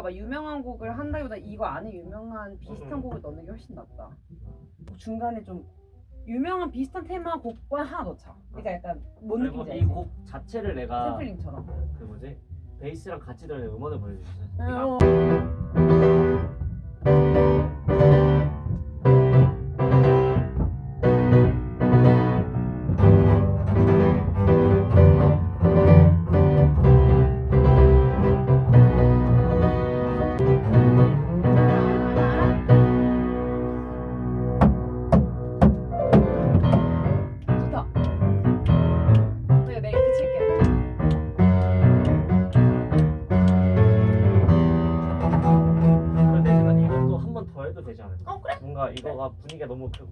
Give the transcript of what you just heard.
막 유명한 곡을 한다기보다 이거 안에 유명한 비슷한 음. 곡을 넣는 게 훨씬 낫다. 중간에 좀 유명한 비슷한 테마 곡과 하나 넣자. 그러니까 약간 뭔 그리고 느낌인지 이 알지? 곡 자체를 내가 샘플링처럼. 그 뭐지 베이스랑 같이 들어있는 음원을. 어. 좋다. 되지 않을까? 어, 그래? 뭔가 이거가 분위기가 너무 그